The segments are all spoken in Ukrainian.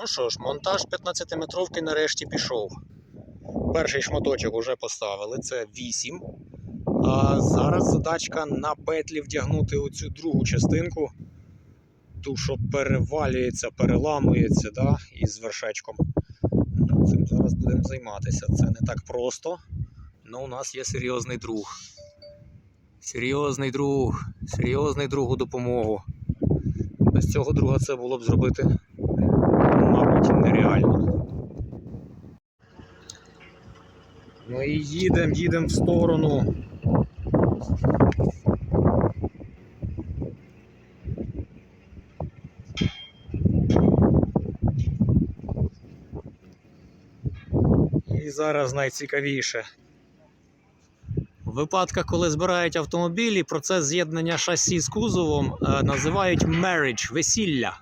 Ну що ж, монтаж 15-метровки нарешті пішов. Перший шматочок вже поставили, це 8. А зараз задачка на петлі вдягнути оцю другу частинку, ту, що перевалюється, переламується да, із вершечком. Цим зараз будемо займатися. Це не так просто, але у нас є серйозний друг. Серйозний друг, серйозний друг у допомогу. Без цього друга це було б зробити, нереально. Ну і їдемо, їдемо в сторону. І зараз найцікавіше. В випадках, коли збирають автомобілі, процес з'єднання шасі з кузовом е, називають marriage, весілля.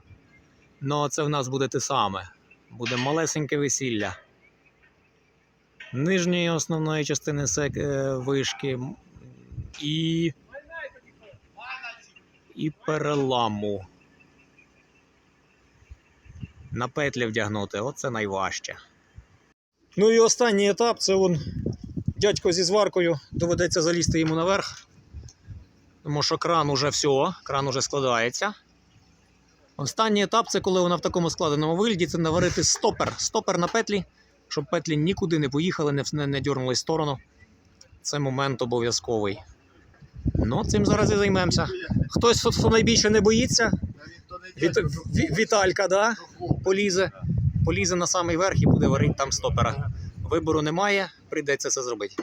Ну, це в нас буде те саме. Буде малесеньке весілля. Нижньої основної частини е, вишки і, і переламу. На петлі вдягнути, оце найважче. Ну і останній етап це он дядько зі зваркою доведеться залізти йому наверх. Тому що кран уже все, кран уже складається. Останній етап це коли вона в такому складеному вигляді, це наварити стопер. Стопер на петлі, щоб петлі нікуди не поїхали, не, не, не в сторону. Це момент обов'язковий. Ну, цим зараз і займемося. Хтось, хто- найбільше не боїться, Віт, Ві- Віталька, да? полізе, полізе на самий верх і буде варити там стопера. Вибору немає, прийдеться це зробити.